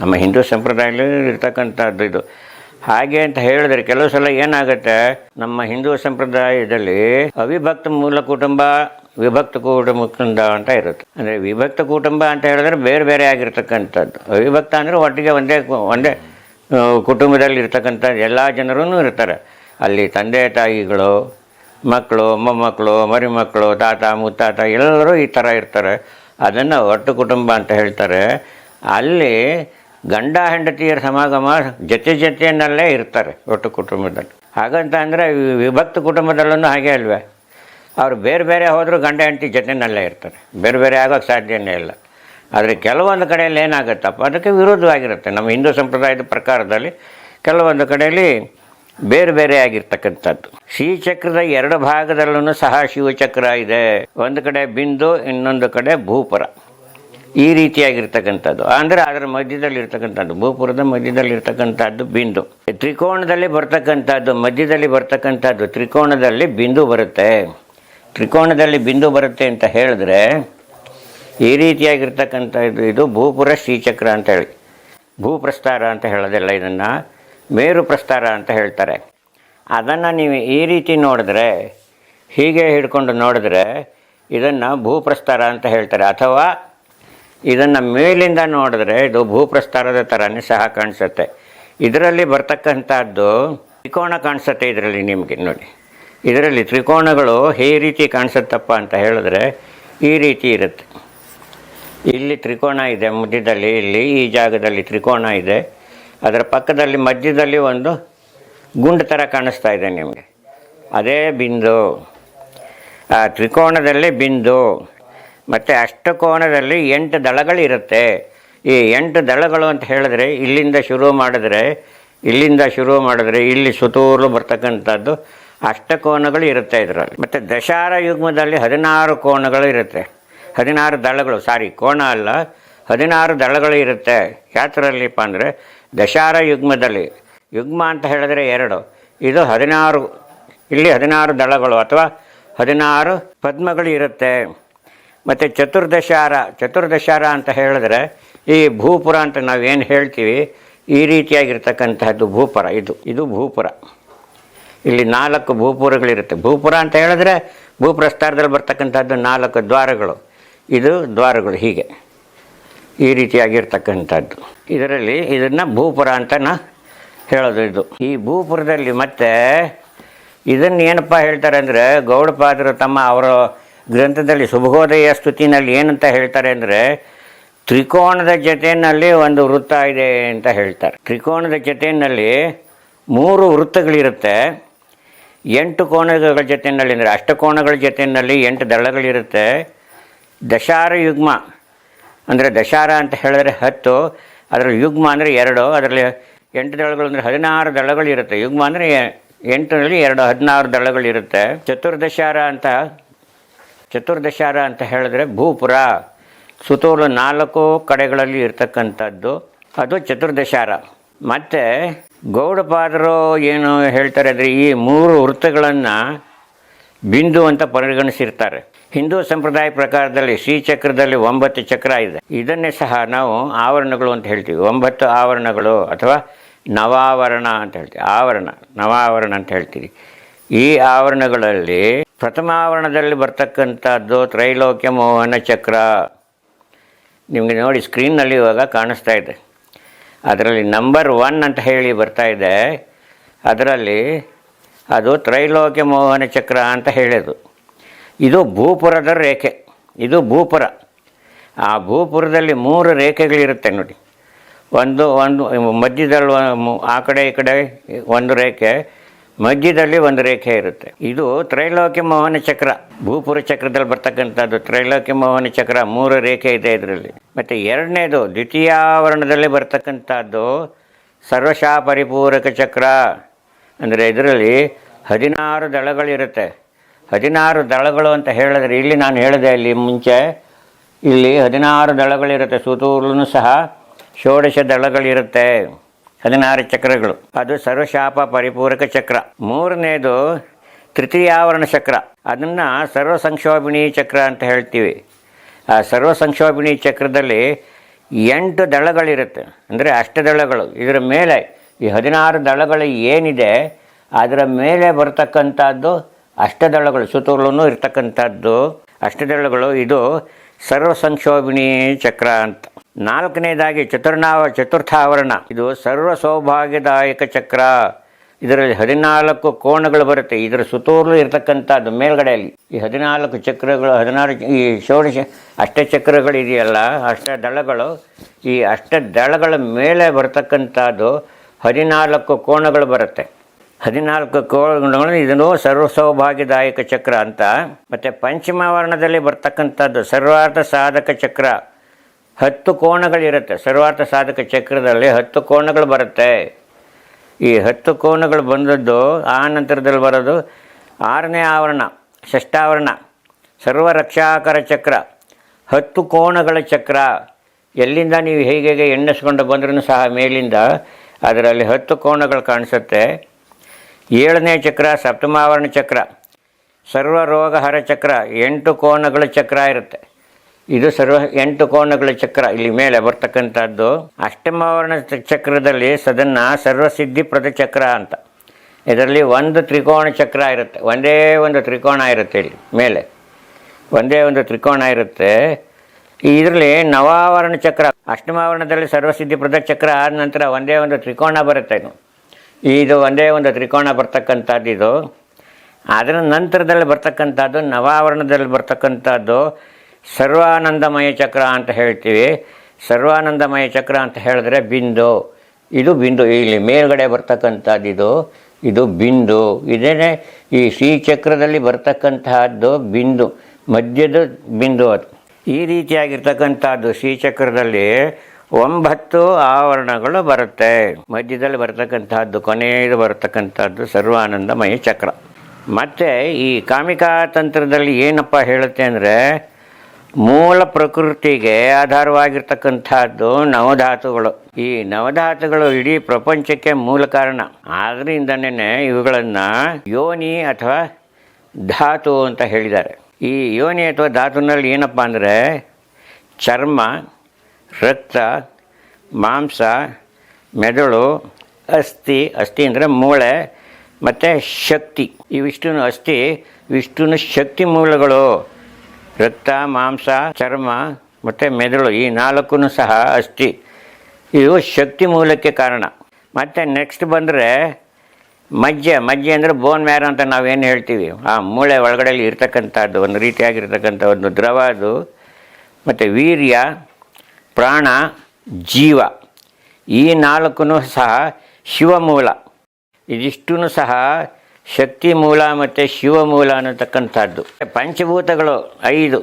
Speaker 1: ನಮ್ಮ ಹಿಂದೂ ಸಂಪ್ರದಾಯದಲ್ಲಿ ಇರ್ತಕ್ಕಂಥದ್ದು ಇದು. ಹಾಗೆ ಅಂತ ಹೇಳಿದ್ರೆ ಕೆಲವು ಸಲ ಏನಾಗುತ್ತೆ? ನಮ್ಮ ಹಿಂದೂ ಸಂಪ್ರದಾಯದಲ್ಲಿ ಅವಿಭಕ್ತ ಮೂಲ ಕುಟುಂಬ ವಿಭಕ್ತ ಕುಟುಂಬ ಅಂತ ಇರುತ್ತೆ. ಅಂದರೆ ವಿಭಕ್ತ ಕುಟುಂಬ ಅಂತ ಹೇಳಿದ್ರೆ ಬೇರೆ ಬೇರೆ ಆಗಿರ್ತಕ್ಕಂಥದ್ದು. ಅವಿಭಕ್ತ ಅಂದರೆ ಒಟ್ಟಿಗೆ ಒಂದೇ ಒಂದೇ ಕುಟುಂಬದಲ್ಲಿ ಇರ್ತಕ್ಕಂಥ ಎಲ್ಲ ಜನರೂ ಇರ್ತಾರೆ. ಅಲ್ಲಿ ತಂದೆ ತಾಯಿಗಳು, ಮಕ್ಕಳು, ಮೊಮ್ಮಕ್ಕಳು, ಮರಿಮಕ್ಕಳು, ತಾತ, ಮುತ್ತಾತ ಎಲ್ಲರೂ ಈ ಥರ ಇರ್ತಾರೆ. ಅದನ್ನು ಒಟ್ಟು ಕುಟುಂಬ ಅಂತ ಹೇಳ್ತಾರೆ. ಅಲ್ಲಿ ಗಂಡ ಹೆಂಡತಿಯರ ಸಮಾಗಮ ಜೊತೆ ಜೊತೆಯನ್ನಲ್ಲೇ ಇರ್ತಾರೆ ಒಟ್ಟು ಕುಟುಂಬದಲ್ಲಿ. ಹಾಗಂತ ಅಂದರೆ ವಿಭಕ್ತ ಕುಟುಂಬದಲ್ಲೂ ಹಾಗೆ ಅಲ್ವೇ. ಅವರು ಬೇರೆ ಬೇರೆ ಹೋದರೂ ಗಂಡ ಹೆಂಡತಿ ಜೊತೆಯಲ್ಲೇ ಇರ್ತಾರೆ. ಬೇರೆ ಬೇರೆ ಆಗೋಕ್ಕೆ ಸಾಧ್ಯನೇ ಇಲ್ಲ. ಆದರೆ ಕೆಲವೊಂದು ಕಡೆಯಲ್ಲಿ ಏನಾಗುತ್ತಪ್ಪ, ಅದಕ್ಕೆ ವಿರೋಧವಾಗಿರುತ್ತೆ ನಮ್ಮ ಹಿಂದೂ ಸಂಪ್ರದಾಯದ ಪ್ರಕಾರದಲ್ಲಿ ಕೆಲವೊಂದು ಕಡೆಯಲ್ಲಿ ಬೇರೆ ಬೇರೆ ಆಗಿರ್ತಕ್ಕಂಥದ್ದು. ಶ್ರೀಚಕ್ರದ ಎರಡು ಭಾಗದಲ್ಲೂ ಸಹ ಶಿವಚಕ್ರ ಇದೆ. ಒಂದು ಕಡೆ ಬಿಂದು, ಇನ್ನೊಂದು ಕಡೆ ಭೂಪುರ. ಈ ರೀತಿಯಾಗಿರ್ತಕ್ಕಂಥದ್ದು. ಅಂದರೆ ಅದರ ಮಧ್ಯದಲ್ಲಿ ಇರ್ತಕ್ಕಂಥದ್ದು ಭೂಪುರದ ಮಧ್ಯದಲ್ಲಿ ಇರ್ತಕ್ಕಂಥದ್ದು ಬಿಂದು. ತ್ರಿಕೋಣದಲ್ಲಿ ಬರ್ತಕ್ಕಂಥದ್ದು, ಮಧ್ಯದಲ್ಲಿ ಬರ್ತಕ್ಕಂಥದ್ದು ತ್ರಿಕೋಣದಲ್ಲಿ ಬಿಂದು ಬರುತ್ತೆ. ತ್ರಿಕೋಣದಲ್ಲಿ ಬಿಂದು ಬರುತ್ತೆ ಅಂತ ಹೇಳಿದ್ರೆ, ಈ ರೀತಿಯಾಗಿರ್ತಕ್ಕಂಥದ್ದು ಇದು ಇದು ಭೂಪುರ ಶ್ರೀಚಕ್ರ ಅಂತ ಹೇಳಿ. ಭೂಪ್ರಸ್ತಾರ ಅಂತ ಹೇಳೋದಿಲ್ಲ ಇದನ್ನು. ಮೇರು ಪ್ರಸ್ತಾರ ಅಂತ ಹೇಳ್ತಾರೆ. ಅದನ್ನು ನೀವು ಈ ರೀತಿ ನೋಡಿದ್ರೆ, ಹೀಗೆ ಹಿಡ್ಕೊಂಡು ನೋಡಿದ್ರೆ, ಇದನ್ನು ಭೂಪ್ರಸ್ತಾರ ಅಂತ ಹೇಳ್ತಾರೆ. ಅಥವಾ ಇದನ್ನು ಮೇಲಿಂದ ನೋಡಿದ್ರೆ ಇದು ಭೂಪ್ರಸ್ತಾರದ ಥರನೇ ಸಹ ಕಾಣಿಸುತ್ತೆ. ಇದರಲ್ಲಿ ಬರ್ತಕ್ಕಂಥದ್ದು ತ್ರಿಕೋಣ ಕಾಣಿಸುತ್ತೆ ಇದರಲ್ಲಿ ನಿಮಗೆ, ನೋಡಿ. ಇದರಲ್ಲಿ ತ್ರಿಕೋಣಗಳು ಈ ರೀತಿ ಕಾಣಿಸುತ್ತಪ್ಪ ಅಂತ ಹೇಳಿದ್ರೆ ಈ ರೀತಿ ಇರುತ್ತೆ. ಇಲ್ಲಿ ತ್ರಿಕೋಣ ಇದೆ, ಮಧ್ಯದಲ್ಲಿ ಇಲ್ಲಿ, ಈ ಜಾಗದಲ್ಲಿ ತ್ರಿಕೋಣ ಇದೆ. ಅದರ ಪಕ್ಕದಲ್ಲಿ ಮಧ್ಯದಲ್ಲಿ ಒಂದು ಗುಂಡು ಥರ ಕಾಣಿಸ್ತಾ ಇದೆ ನಿಮಗೆ. ಅದೇ ಬಿಂದು. ಆ ತ್ರಿಕೋಣದಲ್ಲಿ ಬಿಂದು. ಮತ್ತು ಅಷ್ಟಕೋಣದಲ್ಲಿ ಎಂಟು ದಳಗಳಿರುತ್ತೆ. ಈ ಎಂಟು ದಳಗಳು ಅಂತ ಹೇಳಿದ್ರೆ ಇಲ್ಲಿಂದ ಶುರು ಮಾಡಿದ್ರೆ, ಇಲ್ಲಿಂದ ಶುರು ಮಾಡಿದ್ರೆ, ಇಲ್ಲಿ ಸುತ್ತೂರು ಬರ್ತಕ್ಕಂಥದ್ದು ಅಷ್ಟಕೋನಗಳು ಇರುತ್ತೆ ಇದರಲ್ಲಿ. ಮತ್ತು ದಶಾರ ಯುಗ್ಮದಲ್ಲಿ ಹದಿನಾರು ಕೋಣಗಳು ಇರುತ್ತೆ. ಹದಿನಾರು ದಳಗಳು, ಸಾರಿ ಕೋಣ ಅಲ್ಲ, ಹದಿನಾರು ದಳಗಳು ಇರುತ್ತೆ. ಯಾತ್ರಲ್ಲಿಪ್ಪ ಅಂದರೆ ದಶಾರ ಯುಗ್ಮದಲ್ಲಿ. ಯುಗ್ಮ ಅಂತ ಹೇಳಿದ್ರೆ ಎರಡು. ಇದು ಹದಿನಾರು, ಇಲ್ಲಿ ಹದಿನಾರು ದಳಗಳು ಅಥವಾ ಹದಿನಾರು ಪದ್ಮಗಳು ಇರುತ್ತೆ. ಮತ್ತು ಚತುರ್ದಶಾರ ಚತುರ್ದಶಾರ ಅಂತ ಹೇಳಿದ್ರೆ ಈ ಭೂಪುರ ಅಂತ ನಾವೇನು ಹೇಳ್ತೀವಿ, ಈ ರೀತಿಯಾಗಿರ್ತಕ್ಕಂತಹದ್ದು ಭೂಪುರ ಇದು ಇದು ಭೂಪುರ. ಇಲ್ಲಿ ನಾಲ್ಕು ಭೂಪುರಗಳಿರುತ್ತೆ. ಭೂಪುರ ಅಂತ ಹೇಳಿದ್ರೆ ಭೂಪ್ರಸ್ಥಾರದಲ್ಲಿ ಬರ್ತಕ್ಕಂಥದ್ದು ನಾಲ್ಕು ದ್ವಾರಗಳು. ಇದು ದ್ವಾರಗಳು ಹೀಗೆ. ಈ ರೀತಿಯಾಗಿರ್ತಕ್ಕಂಥದ್ದು ಇದರಲ್ಲಿ ಇದನ್ನು ಭೂಪುರ ಅಂತ ನಾ ಹೇಳೋದು ಇದು. ಈ ಭೂಪುರದಲ್ಲಿ ಮತ್ತೆ ಇದನ್ನು ಏನಪ್ಪ ಹೇಳ್ತಾರೆ ಅಂದರೆ ಗೌಡಪಾದರು ತಮ್ಮ ಅವರ ಗ್ರಂಥದಲ್ಲಿ ಶುಭೋದಯ ಸ್ತುತಿನಲ್ಲಿ ಏನಂತ ಹೇಳ್ತಾರೆ ಅಂದರೆ, ತ್ರಿಕೋಣದ ಜೊತೆಯಲ್ಲಿ ಒಂದು ವೃತ್ತ ಇದೆ ಅಂತ ಹೇಳ್ತಾರೆ. ತ್ರಿಕೋಣದ ಜೊತೆಯಲ್ಲಿ ಮೂರು ವೃತ್ತಗಳಿರುತ್ತೆ. ಎಂಟು ಕೋಣಗಳ ಜೊತೆಯಲ್ಲಿ ಅಂದರೆ ಅಷ್ಟಕೋಣಗಳ ಜೊತೆಯಲ್ಲಿ ಎಂಟು ದಳಗಳಿರುತ್ತೆ. ದಶಾರ ಯುಗ್ಮ ಅಂದರೆ ದಶಾರ ಅಂತ ಹೇಳಿದ್ರೆ ಹತ್ತು, ಅದರಲ್ಲಿ ಯುಗ್ಮ ಅಂದರೆ ಎರಡು, ಅದರಲ್ಲಿ ಎಂಟು ದಳಗಳು ಅಂದರೆ ಹದಿನಾರು ದಳಗಳಿರುತ್ತೆ. ಯುಗ್ಮ ಅಂದರೆ ಎಂಟರಲ್ಲಿ ಎರಡು ಹದಿನಾರು ದಳಗಳಿರುತ್ತೆ. ಚತುರ್ದಶಾರ ಅಂತ ಚತುರ್ದಶಾರ ಅಂತ ಹೇಳಿದ್ರೆ ಭೂಪುರ ಸುತ್ತೋಲು ನಾಲ್ಕು ಕಡೆಗಳಲ್ಲಿ ಇರ್ತಕ್ಕಂಥದ್ದು. ಅದು ಚತುರ್ದಶಾರ. ಮತ್ತು ಗೌಡಪಾದರು ಏನು ಹೇಳ್ತಾರೆ ಅಂದರೆ ಈ ಮೂರು ವೃತ್ತಗಳನ್ನು ಬಿಂದು ಅಂತ ಪರಿಗಣಿಸಿರ್ತಾರೆ. ಹಿಂದೂ ಸಂಪ್ರದಾಯ ಪ್ರಕಾರದಲ್ಲಿ ಶ್ರೀಚಕ್ರದಲ್ಲಿ ಒಂಬತ್ತು ಚಕ್ರ ಇದೆ. ಇದನ್ನೇ ಸಹ ನಾವು ಆವರಣಗಳು ಅಂತ ಹೇಳ್ತೀವಿ. ಒಂಬತ್ತು ಆವರಣಗಳು ಅಥವಾ ನವಾವರಣ ಅಂತ ಹೇಳ್ತೀವಿ. ಆವರಣ, ನವಾವರಣ ಅಂತ ಹೇಳ್ತೀವಿ. ಈ ಆವರಣಗಳಲ್ಲಿ ಪ್ರಥಮಾವರಣದಲ್ಲಿ ಬರ್ತಕ್ಕಂಥದ್ದು ತ್ರೈಲೋಕ್ಯ ಮೋಹನ ಚಕ್ರ. ನಿಮಗೆ ನೋಡಿ ಸ್ಕ್ರೀನ್ನಲ್ಲಿ ಇವಾಗ ಕಾಣಿಸ್ತಾ ಇದೆ. ಅದರಲ್ಲಿ ನಂಬರ್ ಒನ್ ಅಂತ ಹೇಳಿ ಬರ್ತಾ ಇದೆ. ಅದರಲ್ಲಿ ಅದು ತ್ರೈಲೋಕ್ಯ ಮೋಹನ ಚಕ್ರ ಅಂತ ಹೇಳೋದು. ಇದು ಭೂಪುರದ ರೇಖೆ. ಇದು ಭೂಪುರ. ಆ ಭೂಪುರದಲ್ಲಿ ಮೂರು ರೇಖೆಗಳಿರುತ್ತೆ ನೋಡಿ. ಒಂದು ಒಂದು ಮಧ್ಯದಲ್ಲಿ ಆ ಕಡೆ, ಈ ಕಡೆ ಒಂದು ರೇಖೆ ಮಧ್ಯದಲ್ಲಿ ಒಂದು ರೇಖೆ ಇರುತ್ತೆ. ಇದು ತ್ರೈಲೋಕ್ಯ ಮೋಹನ ಚಕ್ರ. ಭೂಪುರ ಚಕ್ರದಲ್ಲಿ ಬರ್ತಕ್ಕಂಥದ್ದು ತ್ರೈಲೋಕ್ಯ ಮೋಹನ ಚಕ್ರ. ಮೂರು ರೇಖೆ ಇದೆ ಇದರಲ್ಲಿ. ಮತ್ತು ಎರಡನೇದು ದ್ವಿತೀಯಾವರಣದಲ್ಲಿ ಬರ್ತಕ್ಕಂಥದ್ದು ಸರ್ವಶಾ ಪರಿಪೂರಕ ಚಕ್ರ. ಅಂದರೆ ಇದರಲ್ಲಿ ಹದಿನಾರು ದಳಗಳಿರುತ್ತೆ. ಹದಿನಾರು ದಳಗಳು ಅಂತ ಹೇಳಿದ್ರೆ ಇಲ್ಲಿ ನಾನು ಹೇಳಿದೆ ಇಲ್ಲಿ ಮುಂಚೆ, ಇಲ್ಲಿ ಹದಿನಾರು ದಳಗಳಿರುತ್ತೆ. ಸುತ್ತೂರ್ಲೂ ಸಹ ಷೋಡಶ ದಳಗಳಿರುತ್ತೆ. ಹದಿನಾರು ಚಕ್ರಗಳು. ಅದು ಸರ್ವಶಾಪ ಪರಿಪೂರಕ ಚಕ್ರ. ಮೂರನೇದು ತೃತೀಯಾವರಣ ಚಕ್ರ. ಅದನ್ನು ಸರ್ವ ಸಂಕ್ಷೋಭಿಣಿ ಚಕ್ರ ಅಂತ ಹೇಳ್ತೀವಿ. ಆ ಸರ್ವ ಸಂಕ್ಷೋಭಿಣಿ ಚಕ್ರದಲ್ಲಿ ಎಂಟು ದಳಗಳಿರುತ್ತೆ. ಅಂದರೆ ಅಷ್ಟದಳಗಳು ಇದರ ಮೇಲೆ ಈ ಹದಿನಾರು ದಳಗಳು ಏನಿದೆ, ಅದರ ಮೇಲೆ ಬರ್ತಕ್ಕಂಥದ್ದು ಅಷ್ಟದಳಗಳು ಸುತ್ತಲೂ ಇರ್ತಕ್ಕಂಥದ್ದು ಅಷ್ಟದಳಗಳು ಇದು ಸರ್ವ ಸಂಕ್ಷೋಭಿಣಿ ಚಕ್ರ ಅಂತ. ನಾಲ್ಕನೇದಾಗಿ ಚತುರ್ನಾವ ಚತುರ್ಥಾವರಣ. ಇದು ಸರ್ವ ಸೌಭಾಗ್ಯದಾಯಕ ಚಕ್ರ. ಇದರಲ್ಲಿ ಹದಿನಾಲ್ಕು ಕೋಣಗಳು ಬರುತ್ತೆ. ಇದರ ಸುತ್ತೂರಲು ಇರತಕ್ಕಂಥದ್ದು ಮೇಲ್ಗಡೆಯಲ್ಲಿ. ಈ ಹದಿನಾಲ್ಕು ಚಕ್ರಗಳು, ಹದಿನಾರು ಈ ಈ ಷೋಡಶ ಅಷ್ಟಚಕ್ರಗಳು ಇದೆಯಲ್ಲ ಅಷ್ಟ ದಳಗಳು ಈ ಅಷ್ಟ ದಳಗಳ ಮೇಲೆ ಬರತಕ್ಕಂಥದ್ದು ಹದಿನಾಲ್ಕು ಕೋಣಗಳು ಬರುತ್ತೆ. ಹದಿನಾಲ್ಕು ಕೋಣಗಳು ಇದನ್ನು ಸರ್ವ ಸೌಭಾಗ್ಯದಾಯಕ ಚಕ್ರ ಅಂತ. ಮತ್ತು ಪಂಚಮ ವರ್ಣದಲ್ಲಿ ಬರ್ತಕ್ಕಂಥದ್ದು ಸರ್ವಾರ್ಥ ಸಾಧಕ ಚಕ್ರ. ಹತ್ತು ಕೋಣಗಳಿರುತ್ತೆ. ಸರ್ವಾರ್ಥ ಸಾಧಕ ಚಕ್ರದಲ್ಲಿ ಹತ್ತು ಕೋಣಗಳು ಬರುತ್ತೆ. ಈ ಹತ್ತು ಕೋಣಗಳು ಬಂದದ್ದು ಆ ನಂತರದಲ್ಲಿ ಬರೋದು ಆರನೇ ಆವರಣ, ಷಷ್ಠಾವರಣ, ಸರ್ವರಕ್ಷಾಕರ ಚಕ್ರ, ಹತ್ತು ಕೋಣಗಳ ಚಕ್ರ. ಎಲ್ಲಿಂದ ನೀವು ಹೇಗೆ ಹೇಗೆ ಎಣ್ಣಿಸ್ಕೊಂಡು ಬಂದ್ರೂ ಸಹ ಮೇಲಿಂದ ಅದರಲ್ಲಿ ಹತ್ತು ಕೋಣಗಳು ಕಾಣಿಸುತ್ತೆ. ಏಳನೇ ಚಕ್ರ, ಸಪ್ತಮಾವರಣ ಚಕ್ರ ಸರ್ವ ರೋಗಹರ ಚಕ್ರ, ಎಂಟು ಕೋಣಗಳ ಚಕ್ರ ಇರುತ್ತೆ. ಇದು ಸರ್ವ ಎಂಟು ಕೋಣಗಳ ಚಕ್ರ. ಇಲ್ಲಿ ಮೇಲೆ ಬರ್ತಕ್ಕಂಥದ್ದು ಅಷ್ಟಮಾವರಣ ಚಕ್ರದಲ್ಲಿ ಸದನ್ನ ಸರ್ವಸಿದ್ಧಿಪ್ರದ ಚಕ್ರ ಅಂತ. ಇದರಲ್ಲಿ ಒಂದು ತ್ರಿಕೋಣ ಚಕ್ರ ಇರುತ್ತೆ. ಒಂದೇ ಒಂದು ತ್ರಿಕೋಣ ಇರುತ್ತೆ ಇಲ್ಲಿ ಮೇಲೆ. ಒಂದೇ ಒಂದು ತ್ರಿಕೋಣ ಇರುತ್ತೆ. ಇದರಲ್ಲಿ ನವಾವರಣ ಚಕ್ರ. ಅಷ್ಟಮಾವರಣದಲ್ಲಿ ಸರ್ವಸಿದ್ಧಿಪ್ರದ ಚಕ್ರ ಆದ ನಂತರ ಒಂದೇ ಒಂದು ತ್ರಿಕೋಣ ಬರುತ್ತೆ ಇದು. ಇದು ಒಂದೇ ಒಂದು ತ್ರಿಕೋಣ ಬರ್ತಕ್ಕಂಥದ್ದು ಇದು. ಅದರ ನಂತರದಲ್ಲಿ ಬರ್ತಕ್ಕಂಥದ್ದು ನವಾವರಣದಲ್ಲಿ ಬರ್ತಕ್ಕಂಥದ್ದು ಸರ್ವಾನಂದಮಯ ಚಕ್ರ ಅಂತ ಹೇಳ್ತೀವಿ. ಸರ್ವಾನಂದಮಯ ಚಕ್ರ ಅಂತ ಹೇಳಿದ್ರೆ ಬಿಂದು. ಇದು ಬಿಂದು. ಇಲ್ಲಿ ಮೇಲ್ಗಡೆ ಬರ್ತಕ್ಕಂಥದ್ದು ಇದು ಇದು ಬಿಂದು. ಇದೇನೆ ಈ ಶ್ರೀಚಕ್ರದಲ್ಲಿ ಬರ್ತಕ್ಕಂತಹದ್ದು ಬಿಂದು. ಮಧ್ಯದ ಬಿಂದು ಅದು. ಈ ರೀತಿಯಾಗಿರ್ತಕ್ಕಂಥದ್ದು ಶ್ರೀಚಕ್ರದಲ್ಲಿ ಒಂಬತ್ತು ಆವರಣಗಳು ಬರುತ್ತೆ. ಮಧ್ಯದಲ್ಲಿ ಬರ್ತಕ್ಕಂತಹದ್ದು ಕೊನೆಯದು ಬರ್ತಕ್ಕಂಥದ್ದು ಸರ್ವಾನಂದಮಯ ಚಕ್ರ. ಮತ್ತು ಈ ಕಾಮಿಕಾ ತಂತ್ರದಲ್ಲಿ ಏನಪ್ಪ ಹೇಳುತ್ತೆ ಅಂದರೆ ಮೂಲ ಪ್ರಕೃತಿಗೆ ಆಧಾರವಾಗಿರ್ತಕ್ಕಂಥದ್ದು ನವಧಾತುಗಳು. ಈ ನವಧಾತುಗಳು ಇಡೀ ಪ್ರಪಂಚಕ್ಕೆ ಮೂಲ ಕಾರಣ. ಆದ್ರಿಂದನೇ ಇವುಗಳನ್ನು ಯೋನಿ ಅಥವಾ ಧಾತು ಅಂತ ಹೇಳಿದ್ದಾರೆ. ಈ ಯೋನಿ ಅಥವಾ ಧಾತುನಲ್ಲಿ ಏನಪ್ಪ ಅಂದರೆ ಚರ್ಮ, ರಕ್ತ, ಮಾಂಸ, ಮೆದುಳು, ಅಸ್ಥಿ ಅಸ್ಥಿ ಅಂದರೆ ಮೂಳೆ ಮತ್ತು ಶಕ್ತಿ. ಇವಿಷ್ಟು ಅಸ್ಥಿ ಇವಿಷ್ಟು ಶಕ್ತಿ ಮೂಲಗಳು. ರಕ್ತ, ಮಾಂಸ, ಚರ್ಮ ಮತ್ತು ಮೆದುಳು ಈ ನಾಲ್ಕೂ ಸಹ ಅಸ್ಥಿ ಇವು ಶಕ್ತಿ ಮೂಲಕ್ಕೆ ಕಾರಣ. ಮತ್ತು ನೆಕ್ಸ್ಟ್ ಬಂದರೆ ಮಜ್ಜೆ. ಮಜ್ಜೆ ಅಂದರೆ ಬೋನ್ ಮ್ಯಾರ ಅಂತ ನಾವೇನು ಹೇಳ್ತೀವಿ? ಆ ಮೂಳೆ ಒಳಗಡೆಯಲ್ಲಿ ಇರ್ತಕ್ಕಂಥದ್ದು, ಒಂದು ರೀತಿಯಾಗಿರ್ತಕ್ಕಂಥ ಒಂದು ದ್ರವ ಅದು. ಮತ್ತು ವೀರ್ಯ, ಪ್ರಾಣ, ಜೀವ. ಈ ನಾಲ್ಕು ಸಹ ಶಿವಮೂಲ. ಇದಿಷ್ಟೂ ಸಹ ಶಕ್ತಿ ಮೂಲ ಮತ್ತು ಶಿವಮೂಲ ಅನ್ನತಕ್ಕಂಥದ್ದು. ಪಂಚಭೂತಗಳು ಐದು,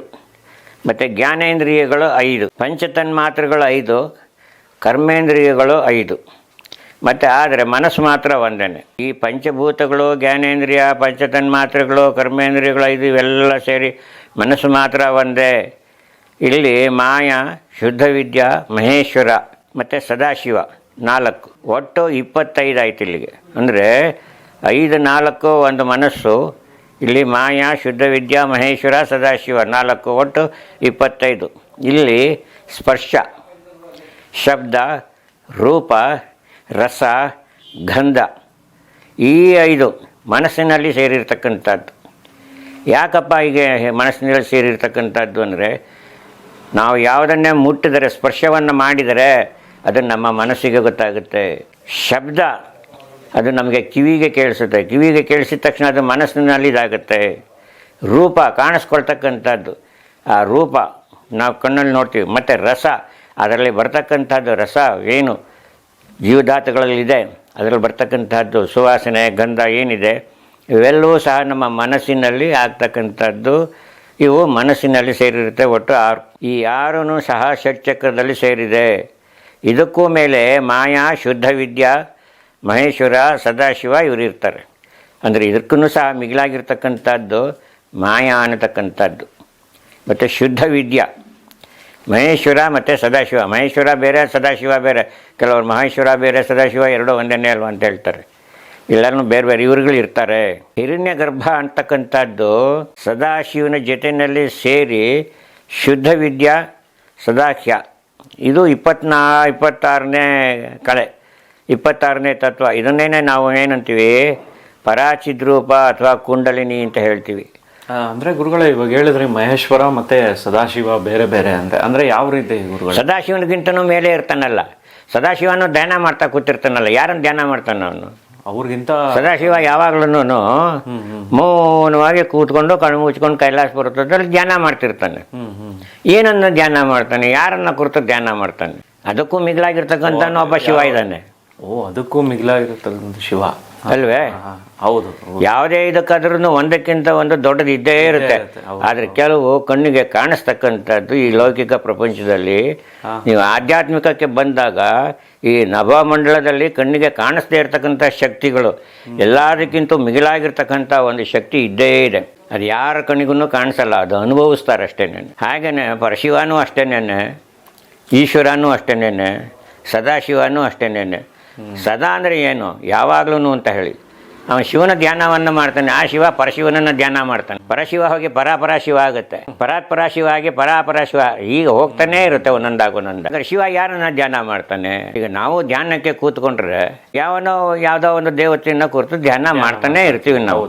Speaker 1: ಮತ್ತು ಜ್ಞಾನೇಂದ್ರಿಯಗಳು ಐದು, ಪಂಚತನ್ಮಾತ್ರಗಳು ಐದು, ಕರ್ಮೇಂದ್ರಿಯಗಳು ಐದು. ಮತ್ತು ಆದರೆ ಮನಸ್ಸು ಮಾತ್ರ ಒಂದೇ ಈ ಪಂಚಭೂತಗಳು, ಜ್ಞಾನೇಂದ್ರಿಯ, ಪಂಚತನ್ಮಾತ್ರಗಳು, ಕರ್ಮೇಂದ್ರಿಯಗಳು ಐದು ಇವೆಲ್ಲ ಸೇರಿ ಮನಸ್ಸು ಮಾತ್ರ ಒಂದೇ. ಇಲ್ಲಿ ಮಾಯ, ಶುದ್ಧ ವಿದ್ಯಾ, ಮಹೇಶ್ವರ, ಮತ್ತು ಸದಾಶಿವ ನಾಲ್ಕು. ಒಟ್ಟು ಇಪ್ಪತ್ತೈದು ಆಯ್ತು ಇಲ್ಲಿಗೆ. ಅಂದರೆ ಐದು, ನಾಲ್ಕು ಒಂದು ಮನಸ್ಸು. ಇಲ್ಲಿ ಮಾಯಾ, ಶುದ್ಧ ವಿದ್ಯಾ, ಮಹೇಶ್ವರ, ಸದಾಶಿವ. ನಾಲ್ಕು ಒಟ್ಟು ಇಪ್ಪತ್ತೈದು. ಇಲ್ಲಿ ಸ್ಪರ್ಶ, ಶಬ್ದ, ರೂಪ, ರಸ, ಗಂಧ. ಈ ಐದು ಮನಸ್ಸಿನಲ್ಲಿ ಸೇರಿರ್ತಕ್ಕಂಥದ್ದು. ಯಾಕಪ್ಪ ಹೀಗೆ ಮನಸ್ಸಿನಲ್ಲಿ ಸೇರಿರ್ತಕ್ಕಂಥದ್ದು ಅಂದರೆ, ನಾವು ಯಾವುದನ್ನೇ ಮುಟ್ಟಿದರೆ, ಸ್ಪರ್ಶವನ್ನು ಮಾಡಿದರೆ, ಅದು ನಮ್ಮ ಮನಸ್ಸಿಗೆ ಗೊತ್ತಾಗುತ್ತೆ. ಶಬ್ದ. ಅದು ನಮಗೆ ಕಿವಿಗೆ ಕೇಳಿಸುತ್ತೆ. ಕಿವಿಗೆ ಕೇಳಿಸಿದ ತಕ್ಷಣ ಅದು ಮನಸ್ಸಿನಲ್ಲಿ ಇದಾಗುತ್ತೆ. ರೂಪ ಕಾಣಿಸ್ಕೊಳ್ತಕ್ಕಂಥದ್ದು. ಆ ರೂಪ ನಾವು ಕಣ್ಣಲ್ಲಿ ನೋಡ್ತೀವಿ. ಮತ್ತು ರಸ, ಅದರಲ್ಲಿ ಬರ್ತಕ್ಕಂಥದ್ದು ರಸ ಏನು? ಜೀವಧಾತುಗಳಲ್ಲಿದೆ. ಅದರಲ್ಲಿ ಬರ್ತಕ್ಕಂಥದ್ದು ಸುವಾಸನೆ, ಗಂಧ ಏನಿದೆ? ಇವೆಲ್ಲವೂ ಸಹ ನಮ್ಮ ಮನಸ್ಸಿನಲ್ಲಿ ಆಗ್ತಕ್ಕಂಥದ್ದು. ಇವು ಮನಸ್ಸಿನಲ್ಲಿ ಸೇರಿರುತ್ತೆ ಒಟ್ಟು ಆರು. ಈ ಆರೂ ಸಹ ಷಟ್ಚಕ್ರದಲ್ಲಿ ಸೇರಿದೆ. ಇದಕ್ಕೂ ಮೇಲೆ ಮಾಯಾ, ಶುದ್ಧ ವಿದ್ಯಾ ಮಹೇಶ್ವರ, ಸದಾಶಿವ ಇವರು ಇರ್ತಾರೆ. ಅಂದರೆ ಇದಕ್ಕೂ ಸಹ ಮಿಗಿಲಾಗಿರ್ತಕ್ಕಂಥದ್ದು, ಮಾಯಾ ಅನ್ನತಕ್ಕಂಥದ್ದು. ಮತ್ತು ಶುದ್ಧ ವಿದ್ಯಾ. ಮಹೇಶ್ವರ ಮತ್ತು ಸದಾಶಿವ. ಮಹೇಶ್ವರ ಬೇರೆ, ಸದಾಶಿವ ಬೇರೆ. ಕೆಲವರು ಮಹೇಶ್ವರ ಬೇರೆ, ಸದಾಶಿವ ಎರಡೂ ಒಂದನ್ನೇ ಅಲ್ವಾ ಅಂತ ಹೇಳ್ತಾರೆ. ಎಲ್ಲರೂ ಬೇರೆ ಬೇರೆ ಇವರುಗಳು ಇರ್ತಾರೆ. ಹಿರಣ್ಯ ಗರ್ಭ ಅಂತಕ್ಕಂಥದ್ದು ಸದಾಶಿವನ ಜೊತೆಯಲ್ಲಿ ಸೇರಿ ಶುದ್ಧ ವಿದ್ಯಾ ಸದಾಶಿವ ಇದು ಇಪ್ಪತ್ನಾ, ಇಪ್ಪತ್ತಾರನೇ ಕಳೆ. ಇಪ್ಪತ್ತಾರನೇ ತತ್ವ. ಇದನ್ನೇನೆ ನಾವು ಏನಂತೀವಿ? ಪರಾಚಿದ್ರೂಪ ಅಥವಾ ಕುಂಡಲಿನಿ ಅಂತ ಹೇಳ್ತೀವಿ.
Speaker 2: ಅಂದರೆ ಗುರುಗಳೇ ಇವಾಗ ಹೇಳಿದ್ರೆ ಮಹೇಶ್ವರ ಮತ್ತೆ ಸದಾಶಿವ ಬೇರೆ ಬೇರೆ ಅಂತ. ಅಂದರೆ ಯಾವ ರೀತಿ ಗುರುಗಳು?
Speaker 1: ಸದಾಶಿವನಿಗಿಂತನೂ ಮೇಲೆ ಇರ್ತಾನಲ್ಲ. ಸದಾಶಿವನು ಧ್ಯಾನ ಮಾಡ್ತಾ ಕೂತಿರ್ತಾನಲ್ಲ. ಯಾರನ್ನು ಧ್ಯಾನ ಮಾಡ್ತಾನ ಅವನು?
Speaker 2: ಅವ್ರಿಗಿಂತ
Speaker 1: ಸದಾಶಿವ ಯಾವಾಗ್ಲೂ ಮೌನವಾಗಿ ಕೂತ್ಕೊಂಡು ಕಣ್ಣು ಮುಚ್ಕೊಂಡು ಕೈಲಾಸ ಬರುತ್ತದ್ರಲ್ಲಿ ಧ್ಯಾನ ಮಾಡ್ತಿರ್ತಾನೆ. ಏನನ್ನ ಧ್ಯಾನ ಮಾಡ್ತಾನೆ? ಯಾರನ್ನ ಕುರಿತು ಧ್ಯಾನ ಮಾಡ್ತಾನೆ? ಅದಕ್ಕೂ ಮಿಗಿಲಾಗಿರ್ತಕ್ಕಂಥ ಒಬ್ಬ ಶಿವ ಇದ್ದಾನೆ.
Speaker 2: ಓ ಅದಕ್ಕೂ ಮಿಗಿಲಾಗಿರ್ತಕ್ಕಂಥ ಶಿವ.
Speaker 1: ಅಲ್ವೇ?
Speaker 2: ಹೌದು.
Speaker 1: ಯಾವುದೇ ಇದಕ್ಕಾದ್ರೂ ಒಂದಕ್ಕಿಂತ ಒಂದು ದೊಡ್ಡದು ಇದ್ದೇ ಇರುತ್ತೆ
Speaker 2: ಇರುತ್ತೆ,
Speaker 1: ಆದ್ರೆ ಕೆಲವು ಕಣ್ಣಿಗೆ ಕಾಣಿಸ್ತಕ್ಕಂಥದ್ದು ಈ ಲೌಕಿಕ ಪ್ರಪಂಚದಲ್ಲಿ ನೀವು ಆಧ್ಯಾತ್ಮಿಕಕ್ಕೆ ಬಂದಾಗ ಈ ನಭಮಂಡಲದಲ್ಲಿ ಕಣ್ಣಿಗೆ ಕಾಣಿಸ್ದೇ ಇರತಕ್ಕಂಥ ಶಕ್ತಿಗಳು ಎಲ್ಲದಕ್ಕಿಂತ ಮಿಗಿಲಾಗಿರ್ತಕ್ಕಂಥ ಒಂದು ಶಕ್ತಿ ಇದ್ದೇ ಇದೆ. ಅದು ಯಾರ ಕಣ್ಣಿಗೂ ಕಾಣಿಸಲ್ಲ ಅದು ಅನುಭವಿಸ್ತಾರೆ ಅಷ್ಟೇನೆ ಹಾಗೇನೆ ಪರಶಿವನೂ ಅಷ್ಟೇನೇನೆ ಈಶ್ವರನೂ ಅಷ್ಟೇನೇನೆ ಸದಾಶಿವನೂ ಅಷ್ಟೇನೇನೆ ಸದಾ ಅಂದರೆ ಏನು? ಯಾವಾಗ್ಲೂ ಅಂತ ಹೇಳಿ. ಅವನು ಶಿವನ ಧ್ಯಾನವನ್ನು ಮಾಡ್ತಾನೆ. ಆ ಶಿವ ಪರಶಿವನನ್ನು ಧ್ಯಾನ ಮಾಡ್ತಾನೆ. ಪರಶಿವ ಹೋಗಿ ಪರಾಪರ ಶಿವ ಆಗುತ್ತೆ. ಪರಾತ್ಪರ ಶಿವ ಆಗಿ ಪರಾಪರ ಶಿವ ಈಗ ಹೋಗ್ತಾನೇ ಇರುತ್ತೆ ಒಂದೊಂದಾಗ ಒಂದೊಂದು. ಅಂದ್ರೆ ಶಿವ ಯಾರನ್ನ ಧ್ಯಾನ ಮಾಡ್ತಾನೆ? ಈಗ ನಾವು ಧ್ಯಾನಕ್ಕೆ ಕೂತ್ಕೊಂಡ್ರೆ ಯಾವನೋ ಯಾವುದೋ ಒಂದು ದೇವತೆಯನ್ನ ಕುರಿತು ಧ್ಯಾನ ಮಾಡ್ತಾನೆ ಇರ್ತೀವಿ ನಾವು.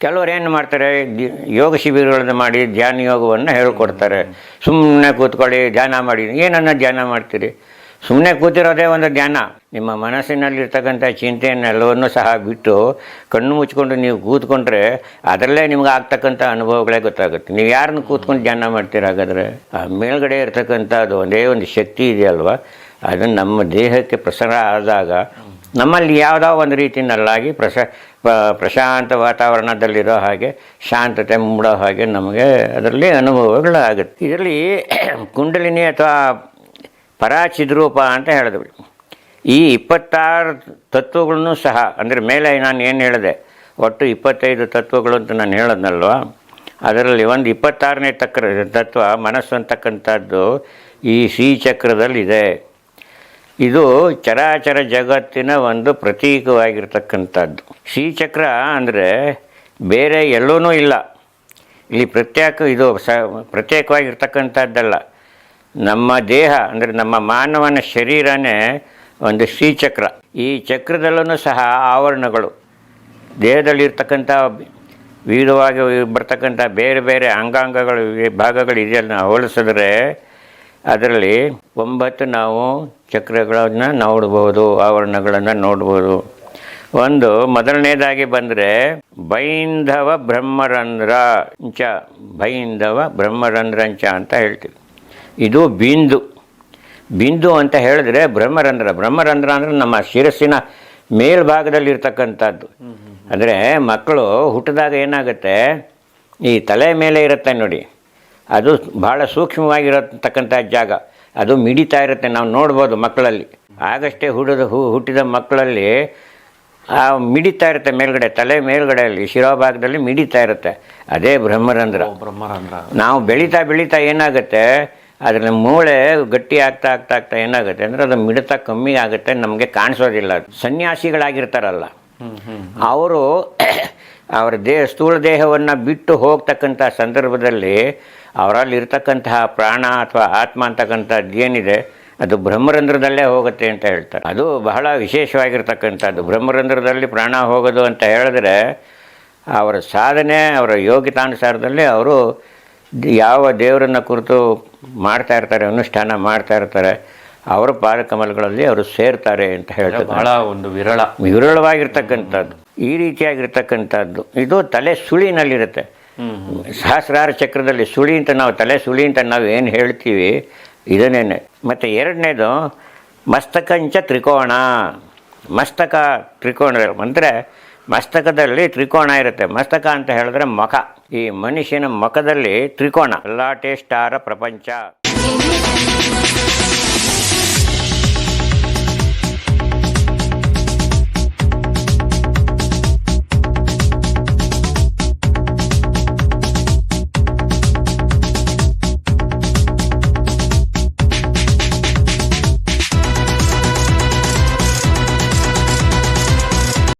Speaker 1: ಕೆಲವರು ಏನು ಮಾಡ್ತಾರೆ? ಯೋಗ ಶಿಬಿರಗಳನ್ನು ಮಾಡಿ ಧ್ಯಾನ ಯೋಗವನ್ನು ಹೇಳ್ಕೊಡ್ತಾರೆ. ಸುಮ್ಮನೆ ಕೂತ್ಕೊಳ್ಳಿ ಧ್ಯಾನ ಮಾಡಿ. ಏನನ್ನ ಧ್ಯಾನ ಮಾಡ್ತೀರಿ? ಸುಮ್ಮನೆ ಕೂತಿರೋದೇ ಒಂದು ಧ್ಯಾನ ನಿಮ್ಮ ಮನಸ್ಸಿನಲ್ಲಿರ್ತಕ್ಕಂಥ ಚಿಂತೆಯನ್ನೆಲ್ಲವನ್ನೂ ಸಹ ಬಿಟ್ಟು ಕಣ್ಣು ಮುಚ್ಕೊಂಡು ನೀವು ಕೂತ್ಕೊಂಡ್ರೆ ಅದರಲ್ಲೇ ನಿಮ್ಗೆ ಆಗ್ತಕ್ಕಂಥ ಅನುಭವಗಳೇ ಗೊತ್ತಾಗುತ್ತೆ. ನೀವು ಯಾರನ್ನು ಕೂತ್ಕೊಂಡು ಧ್ಯಾನ ಮಾಡ್ತೀರ ಹಾಗಾದ್ರೆ? ಆ ಮೇಲ್ಗಡೆ ಇರತಕ್ಕಂಥದ್ದು ಒಂದೇ ಒಂದು ಶಕ್ತಿ ಇದೆಯಲ್ವ? ಅದು ನಮ್ಮ ದೇಹಕ್ಕೆ ಪ್ರಸಾರ ಆದಾಗ ನಮ್ಮಲ್ಲಿ ಯಾವುದೋ ಒಂದು ರೀತಿಯಲ್ಲಾಗಿ ಪ್ರಶ ಪ್ರಶಾಂತ ವಾತಾವರಣದಲ್ಲಿರೋ ಹಾಗೆ ಶಾಂತತೆ ಮೂಡೋ ಹಾಗೆ ನಮಗೆ ಅದರಲ್ಲಿ ಅನುಭವಗಳಾಗುತ್ತೆ. ಇದರಲ್ಲಿ ಕುಂಡಲಿನಿ ಅಥವಾ ಪರಾಚಿದ್ರೂಪ ಅಂತ ಹೇಳಿದ್ವಿ ಈ ಇಪ್ಪತ್ತಾರು ತತ್ವಗಳನ್ನು ಸಹ, ಅಂದರೆ ಮೇಲೆ ನಾನು ಏನು ಹೇಳಿದೆ, ಒಟ್ಟು ಇಪ್ಪತ್ತೈದು ತತ್ವಗಳು ಅಂತ ನಾನು ಹೇಳದ್ನಲ್ವ? ಅದರಲ್ಲಿ ಒಂದು ಇಪ್ಪತ್ತಾರನೇ ತಕ್ರ, ತತ್ವ, ಮನಸ್ಸು ಅಂತಕ್ಕಂಥದ್ದು ಈ ಶ್ರೀಚಕ್ರದಲ್ಲಿದೆ. ಇದು ಚರಾಚರ ಜಗತ್ತಿನ ಒಂದು ಪ್ರತೀಕವಾಗಿರ್ತಕ್ಕಂಥದ್ದು. ಶ್ರೀಚಕ್ರ ಅಂದರೆ ಬೇರೆ ಎಲ್ಲೂ ಇಲ್ಲ. ಇಲ್ಲಿ ಪ್ರತ್ಯೇಕ ಇದು ಸ, ಪ್ರತ್ಯೇಕವಾಗಿರ್ತಕ್ಕಂಥದ್ದಲ್ಲ. ನಮ್ಮ ದೇಹ, ಅಂದರೆ ನಮ್ಮ ಮಾನವನ ಶರೀರನೇ ಒಂದು ಶ್ರೀಚಕ್ರ ಈ ಚಕ್ರದಲ್ಲೂ ಸಹ ಆವರಣಗಳು. ದೇಹದಲ್ಲಿರ್ತಕ್ಕಂಥ ವಿವಿಧವಾಗಿ ಬರ್ತಕ್ಕಂಥ ಬೇರೆ ಬೇರೆ ಅಂಗಾಂಗಗಳು ಭಾಗಗಳು ಇದೆಯಲ್ಲ ಹೋಲಿಸಿದ್ರೆ, ಅದರಲ್ಲಿ ಒಂಬತ್ತು ನಾವು ಚಕ್ರಗಳನ್ನು ನೋಡ್ಬೋದು, ಆವರಣಗಳನ್ನು ನೋಡ್ಬೋದು. ಒಂದು ಮೊದಲನೇದಾಗಿ ಬಂದರೆ ಬೈಂಧವ ಬ್ರಹ್ಮರಂಧ್ರ ಅಂಚ ಬೈಂಧವ ಬ್ರಹ್ಮರಂಧ್ರಂಚ ಅಂತ ಹೇಳ್ತೀವಿ. ಇದು ಬಿಂದು. ಬಿಂದು ಅಂತ ಹೇಳಿದ್ರೆ ಬ್ರಹ್ಮರಂಧ್ರ. ಬ್ರಹ್ಮರಂಧ್ರ ಅಂದರೆ ನಮ್ಮ ಶಿರಸ್ಸಿನ ಮೇಲ್ಭಾಗದಲ್ಲಿರ್ತಕ್ಕಂಥದ್ದು. ಅಂದರೆ ಮಕ್ಕಳು ಹುಟ್ಟಿದಾಗ ಏನಾಗುತ್ತೆ? ಈ ತಲೆ ಮೇಲೆ ಇರುತ್ತೆ ನೋಡಿ. ಅದು ಭಾಳ ಸೂಕ್ಷ್ಮವಾಗಿರತಕ್ಕಂಥ ಜಾಗ. ಅದು ಮಿಡಿತಾ ಇರುತ್ತೆ ನಾವು ನೋಡ್ಬೋದು ಮಕ್ಕಳಲ್ಲಿ. ಆಗಷ್ಟೇ ಹುಡಿದ ಹು ಹುಟ್ಟಿದ ಮಕ್ಕಳಲ್ಲಿ ಆ ಮಿಡಿತಾ ಇರುತ್ತೆ ಮೇಲ್ಗಡೆ ತಲೆ ಮೇಲ್ಗಡೆಯಲ್ಲಿ ಶಿರೋಭಾಗದಲ್ಲಿ ಮಿಡಿತಾ ಇರುತ್ತೆ. ಅದೇ ಬ್ರಹ್ಮರಂಧ್ರ.
Speaker 2: ಬ್ರಹ್ಮರಂಧ್ರ.
Speaker 1: ನಾವು ಬೆಳೀತಾ ಬೆಳೀತಾ ಏನಾಗುತ್ತೆ? ಅದರ ಮೂಳೆ ಗಟ್ಟಿ ಆಗ್ತಾ ಆಗ್ತಾ ಆಗ್ತಾ ಏನಾಗುತ್ತೆ ಅಂದರೆ ಅದು ಮಿಡಿತ ಕಮ್ಮಿ ಆಗುತ್ತೆ ನಮಗೆ ಕಾಣಿಸೋದಿಲ್ಲ. ಸನ್ಯಾಸಿಗಳಾಗಿರ್ತಾರಲ್ಲ. ಅವರು ಅವರ ದೇಹ ಸ್ಥೂಳ ದೇಹವನ್ನು ಬಿಟ್ಟು ಹೋಗ್ತಕ್ಕಂಥ ಸಂದರ್ಭದಲ್ಲಿ ಅವರಲ್ಲಿ ಇರ್ತಕ್ಕಂತಹ ಪ್ರಾಣ ಅಥವಾ ಆತ್ಮ ಅಂತಕ್ಕಂಥದ್ದು ಏನಿದೆ, ಅದು ಬ್ರಹ್ಮರಂಧ್ರದಲ್ಲೇ ಹೋಗುತ್ತೆ ಅಂತ ಹೇಳ್ತಾರೆ. ಅದು ಬಹಳ ವಿಶೇಷವಾಗಿರ್ತಕ್ಕಂಥದ್ದು. ಬ್ರಹ್ಮರಂಧ್ರದಲ್ಲಿ ಪ್ರಾಣ ಹೋಗೋದು ಅಂತ ಹೇಳಿದ್ರೆ, ಅವರ ಸಾಧನೆ, ಅವರ ಯೋಗ್ಯತಾನುಸಾರದಲ್ಲಿ ಅವರು ಯಾವ ದೇವರನ್ನ ಕುರಿತು ಮಾಡ್ತಾ ಇರ್ತಾರೆ ಅನುಷ್ಠಾನ ಮಾಡ್ತಾ ಇರ್ತಾರೆ ಅವರ ಪಾದಕಮಲಗಳಲ್ಲಿ ಅವರು ಸೇರ್ತಾರೆ ಅಂತ ಹೇಳ್ತಾರೆ
Speaker 2: ಬಹಳ ಒಂದು ವಿರಳ.
Speaker 1: ವಿರಳವಾಗಿರ್ತಕ್ಕಂಥದ್ದು. ಈ ರೀತಿಯಾಗಿರ್ತಕ್ಕಂಥದ್ದು. ಇದು ತಲೆ ಸುಳಿನಲ್ಲಿರುತ್ತೆ. ಸಹಸ್ರಾರ ಚಕ್ರದಲ್ಲಿ ಸುಳಿ ಅಂತ ನಾವು ತಲೆ ಸುಳಿ ಅಂತ ನಾವು ಏನು ಹೇಳ್ತೀವಿ ಇದನ್ನೇನೆ. ಮತ್ತು ಎರಡನೇದು ಮಸ್ತಕಂಚ ತ್ರಿಕೋಣ. ಮಸ್ತಕ ತ್ರಿಕೋಣ ಅಂದರೆ ಮಸ್ತಕದಲ್ಲಿ ತ್ರಿಕೋಣ ಇರುತ್ತೆ. ಮಸ್ತಕ ಅಂತ ಹೇಳಿದ್ರೆ ಮಖ. ಈ ಮನುಷ್ಯನ ಮಖದಲ್ಲಿ ತ್ರಿಕೋಣ ಲಾಟೆ ಸ್ಟಾರ ಪ್ರಪಂಚ.